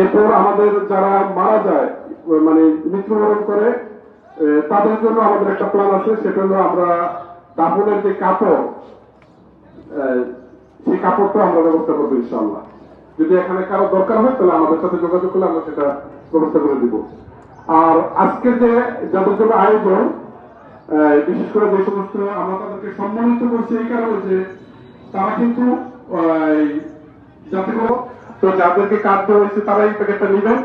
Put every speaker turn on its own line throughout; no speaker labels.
এরপর আমাদের যারা মারা যায় মানে মৃত্যুবরণ করে তাদের জন্য আমাদের একটা প্ল্যান আছে, সেটা হলো আমরা দাফনের যে কাপড় সেই কাপড়টা আমরা ব্যবস্থা করব ইনশাল্লাহ যদি এখানে কারও দরকার হয়, তাহলে আমাদের সাথে যোগাযোগ করলে আমরা সেটা ব্যবস্থা করে দিব। আর আজকে যে যাদের জন্য আয়োজন বিশেষ করে যে সমস্ত আমরা তাদেরকে সম্মানিত করছি এই কারণে যে তারা কিন্তু যাতে করে তো যাদেরকে কার্ড দেওয়া হয়েছে তারা এই প্যাকেটটা নেবেন।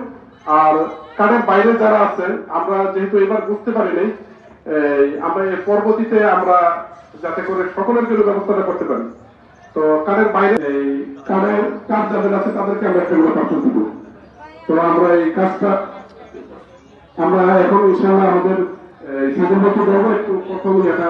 আর কার্ডের বাইরে যারা আছেন আমরা যেহেতু এবার বুঝতে পারি নাই এই, আমরা পরবর্তীতে আমরা যাতে করে সকলের জন্য ব্যবস্থাটা করতে পারি। তো কার্ডের বাইরে এই কার্ডের কার্ড যাদের আছে তাদেরকে আমরা একটা পাঠান দিব। তো আমরা এই কাজটা আমরা এখন ইনশাআল্লাহ আমাদের মতো দেবো একটু প্রথমে এটা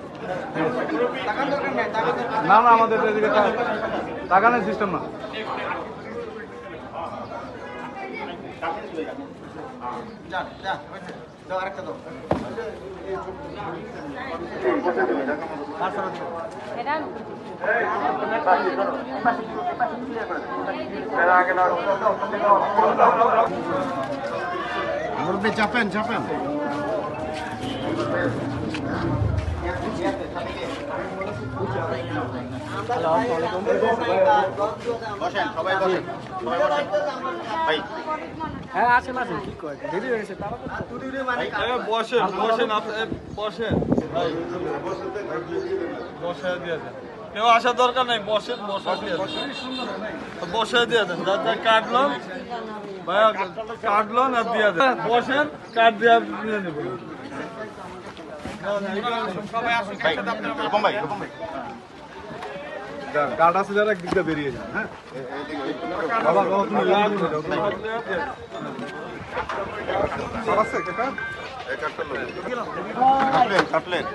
না
না আমাদের এদিকে টাকানের সিস্টেম না।
মুরব্বী চাপেন চাপেন।
হ্যাঁ
বসেন বসেন বসে দিয়ে দেন কেউ আসার দরকার নেই বসে দিয়ে বসে দিয়ে দেন যা যা কাটলাম ভাইয়া কাটলো না দিয়ে দেন বসেন কাট দিয়ে নিয়ে নেবেন
কার্ড আছে যারা একদিকটা বেরিয়ে যান হ্যাঁ বাবা বাবা তুমি আছে কাকা
কাটলেন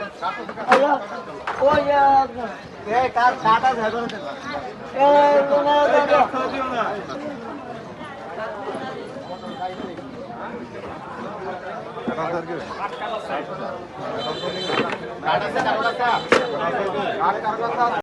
কাটা কি
কাট আছে কাট আছে